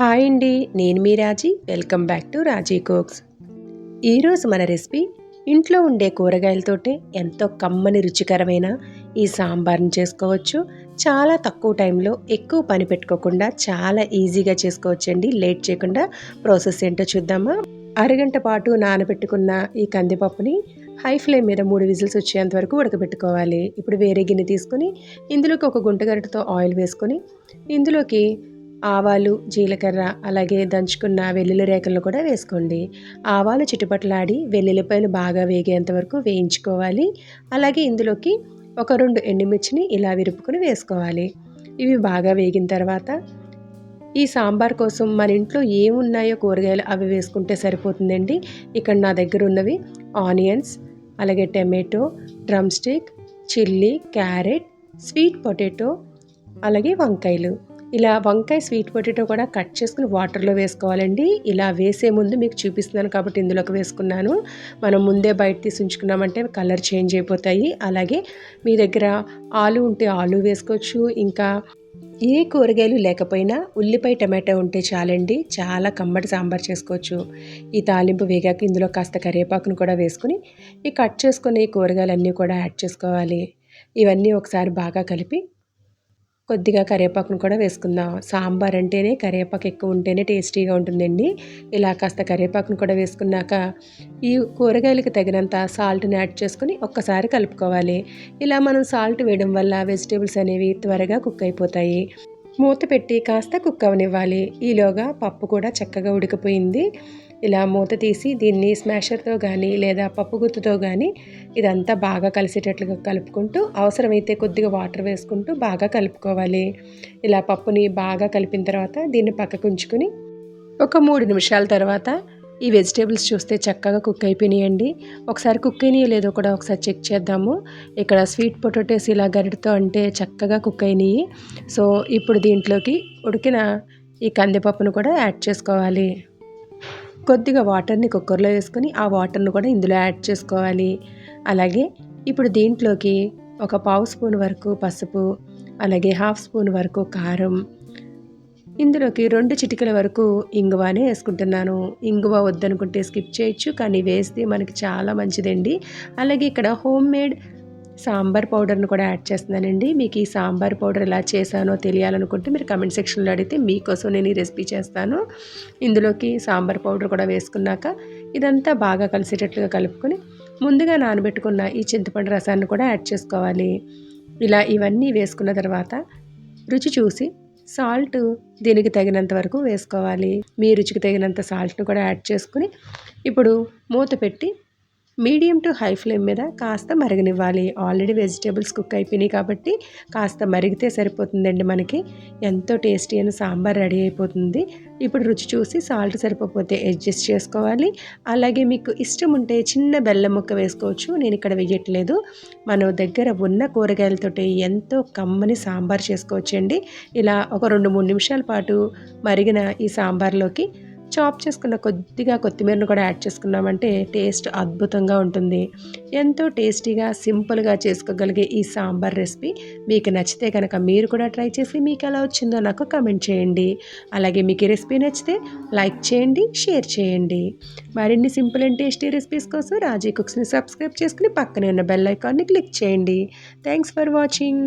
Hi అండి నేను మీ Raji. Welcome back to Raji cooks. ఈరోజు మన రెసిపీ ఇంట్లో ఉండే కూరగాయలతోటే ఎంతో కమ్మని రుచికరమైన ఈ సాంబార్ని చేసుకోవచ్చు. చాలా తక్కువ టైంలో ఎక్కువ పని పెట్టుకోకుండా చాలా ఈజీగా చేసుకోవచ్చండి. లేట్ చేయకుండా ప్రాసెస్ ఏంటో చూద్దామా. అరగంట పాటు నానబెట్టుకున్న ఈ కందిపప్పుని హై ఫ్లేమ్ మీద మూడు విజిల్స్ వచ్చేంత వరకు ఉడకబెట్టుకోవాలి. ఇప్పుడు వేరే గిన్నె తీసుకొని ఇందులోకి ఒక గుంటగరిటతో ఆయిల్ వేసుకొని ఇందులోకి ఆవాలు జీలకర్ర అలాగే దంచుకున్న వెల్లుల్లి రేఖలను కూడా వేసుకోండి. ఆవాలు చిటుపట్లాడి వెల్లుల్లిపాయలు బాగా వేగేంత వరకు వేయించుకోవాలి. అలాగే ఇందులోకి ఒక రెండు ఎండుమిర్చిని ఇలా విరుపుకొని వేసుకోవాలి. ఇవి బాగా వేగిన తర్వాత ఈ సాంబార్ కోసం మన ఇంట్లో ఏమున్నాయో కూరగాయలు అవి వేసుకుంటే సరిపోతుందండి. ఇక్కడ నా దగ్గర ఉన్నవి ఆనియన్స్ అలాగే tomato drumstick chilli carrot sweet potato అలాగే వంకాయలు. ఇలా వంకాయ స్వీట్ పొటాటో కూడా కట్ చేసుకుని వాటర్లో వేసుకోవాలండి. ఇలా వేసే ముందు మీకు చూపిస్తున్నాను కాబట్టి ఇందులోకి వేసుకున్నాను. మనం ముందే బయట తీసి ఉంచుకున్నామంటే కలర్ చేంజ్ అయిపోతాయి. అలాగే మీ దగ్గర ఆలు ఉంటే ఆలు వేసుకోవచ్చు. ఇంకా ఏ కూరగాయలు లేకపోయినా ఉల్లిపాయ టమాటా ఉంటే చాలండి. చాలా కమ్మటి సాంబార్ చేసుకోవచ్చు. ఈ తాలింపు వేగాక ఇందులో కాస్త కరివేపాకును కూడా వేసుకుని ఈ కట్ చేసుకుని కూరగాయలన్నీ కూడా యాడ్ చేసుకోవాలి. ఇవన్నీ ఒకసారి బాగా కలిపి కొద్దిగా కరివేపాకును కూడా వేసుకుందాం. సాంబార్ అంటేనే కరివేపాకు ఎక్కువ ఉంటేనే టేస్టీగా ఉంటుందండి. ఇలా కాస్త కరివేపాకును కూడా వేసుకున్నాక ఈ కూరగాయలకు తగినంత సాల్ట్ని యాడ్ చేసుకుని ఒక్కసారి కలుపుకోవాలి. ఇలా మనం సాల్ట్ వేయడం వల్ల వెజిటేబుల్స్ అనేవి త్వరగా కుక్ అయిపోతాయి. మూత పెట్టి కాస్త కుక్ అవనివ్వాలి. ఈలోగా పప్పు కూడా చక్కగా ఉడికిపోయింది. ఇలా మూత తీసి దీన్ని స్మాషర్తో కానీ లేదా పప్పు గుత్తుతో కానీ ఇదంతా బాగా కలిసేటట్లుగా కలుపుకుంటూ అవసరమైతే కొద్దిగా వాటర్ వేసుకుంటూ బాగా కలుపుకోవాలి. ఇలా పప్పుని బాగా కలిపిన తర్వాత దీన్ని పక్కకు ఉంచుకొని ఒక మూడు నిమిషాల తర్వాత ఈ వెజిటేబుల్స్ చూస్తే చక్కగా కుక్ అయిపోయినాయండి. ఒకసారి కుక్ అయినాయో లేదో కూడా ఒకసారి చెక్ చేద్దాము. ఇక్కడ స్వీట్ పొటాటోస్ ఇలా గరిటతో అంటే చక్కగా కుక్ అయినాయి. సో ఇప్పుడు దీంట్లోకి ఉడికిన ఈ కందిపప్పును కూడా యాడ్ చేసుకోవాలి. కొద్దిగా వాటర్ని కుక్కర్లో వేసుకొని ఆ వాటర్ను కూడా ఇందులో యాడ్ చేసుకోవాలి. అలాగే ఇప్పుడు దీంట్లోకి ఒక పావు స్పూన్ వరకు పసుపు అలాగే హాఫ్ స్పూన్ వరకు కారం ఇందులోకి రెండు చిటికల వరకు ఇంగువనే వేసుకుంటున్నాను. ఇంగువ వద్దనుకుంటే స్కిప్ చేయొచ్చు కానీ వేస్తే మనకి చాలా మంచిదండి. అలాగే ఇక్కడ హోమ్ మేడ్ సాంబార్ పౌడర్ను కూడా యాడ్ చేస్తున్నానండి. మీకు ఈ సాంబార్ పౌడర్ ఎలా చేశానో తెలియాలనుకుంటే మీరు కమెంట్ సెక్షన్లో అడిగితే మీకోసం నేను ఈ రెసిపీ చేస్తాను. ఇందులోకి సాంబార్ పౌడర్ కూడా వేసుకున్నాక ఇదంతా బాగా కలిసేటట్లుగా కలుపుకొని ముందుగా నానబెట్టుకున్న ఈ చింతపండు రసాన్ని కూడా యాడ్ చేసుకోవాలి. ఇలా ఇవన్నీ వేసుకున్న తర్వాత రుచి చూసి సాల్ట్ దీనికి తగినంత వరకు వేసుకోవాలి. మీ రుచికి తగినంత సాల్ట్ను కూడా యాడ్ చేసుకుని ఇప్పుడు మూత పెట్టి మీడియం టు హై ఫ్లేమ్ మీద కాస్త మరగనివ్వాలి. ఆల్రెడీ వెజిటేబుల్స్ కుక్ అయిపోయినాయి కాబట్టి కాస్త మరిగితే సరిపోతుందండి మనకి. ఎంతో టేస్టీ అయిన సాంబార్ రెడీ అయిపోతుంది. ఇప్పుడు రుచి చూసి సాల్ట్ సరిపోతే అడ్జస్ట్ చేసుకోవాలి. అలాగే మీకు ఇష్టం ఉంటే చిన్న బెల్లం ముక్క వేసుకోవచ్చు. నేను ఇక్కడ వేయట్లేదు. మన దగ్గర ఉన్న కూరగాయలతోటి ఎంతో కమ్మని సాంబార్ చేసుకోవచ్చండి. ఇలా ఒక రెండు మూడు నిమిషాల పాటు మరిగిన ఈ సాంబార్లోకి చాప్ చేసుకున్న కొద్దిగా కొత్తిమీరను కూడా యాడ్ చేసుకున్నామంటే టేస్ట్ అద్భుతంగా ఉంటుంది. ఎంతో టేస్టీగా సింపుల్గా చేసుకోగలిగే ఈ సాంబార్ రెసిపీ మీకు నచ్చితే కనుక మీరు కూడా ట్రై చేసి మీకు ఎలా వచ్చిందో నాకు కమెంట్ చేయండి. అలాగే మీకు ఈ రెసిపీ నచ్చితే లైక్ చేయండి షేర్ చేయండి. మరిన్ని సింపుల్ అండ్ టేస్టీ రెసిపీస్ కోసం రాజీ కుక్స్ని సబ్స్క్రైబ్ చేసుకుని పక్కనే ఉన్న బెల్ ఐకాన్ని క్లిక్ చేయండి. Thanks for watching